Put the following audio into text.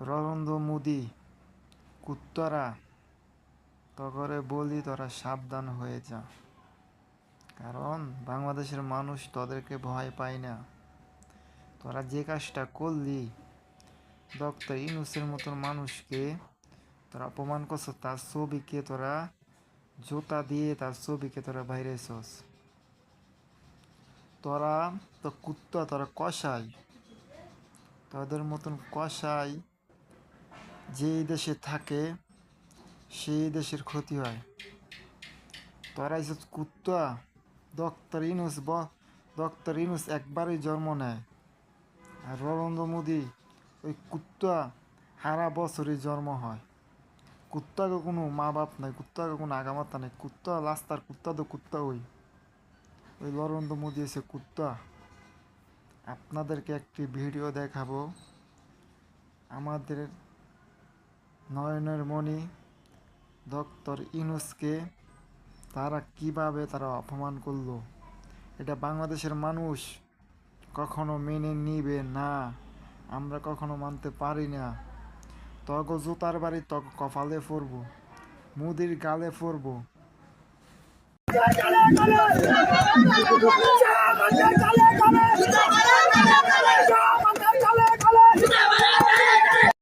নরেন্দ্র মোদি, কুত্তরা, তগরে বলি তোরা সাবধান হয়ে যা। কারণ বাংলাদেশের মানুষ তোদেরকে ভয় পায় না। তোরা যে কাজটা করলি, ডক্টর ইনুসের মতন মানুষকে তোরা অপমান করছ, তার ছবিকে তোরা জুতা দিয়ে তার ছবিকে তোরা বাইরেছস তোরা তো কুত্তা, তোরা কষাই তাদের মতন কষাই যেই দেশে থাকে, সেই দেশের ক্ষতি হয়। তোরা এসে কুত্তা ডক্টর ইনুস ব ডক্টর ইনুস একবারই জন্ম নেয়। আর নরেন্দ্র মোদি ওই কুত্তা সারা বছরই জন্ম হয়। কুত্তাকে কোনো মা বাপ নাই, কুত্তাকে কোনো আগামাতা নাই। কুত্তা রাস্তার কুত্তা তো কুত্তা ওই। ওই নরেন্দ্র মোদি এসে কুত্তা, আপনাদেরকে একটি ভিডিও দেখাবো। আমাদের নয়নের মণি ডক্টর ইনুসকে তারা কীভাবে তারা অপমান করল? এটা বাংলাদেশের মানুষ কখনো মেনে নিবে না, আমরা কখনো মানতে পারি না। তগ জুতার বাড়ি তগ কপালে পড়ব মুদির গালে চালে চালে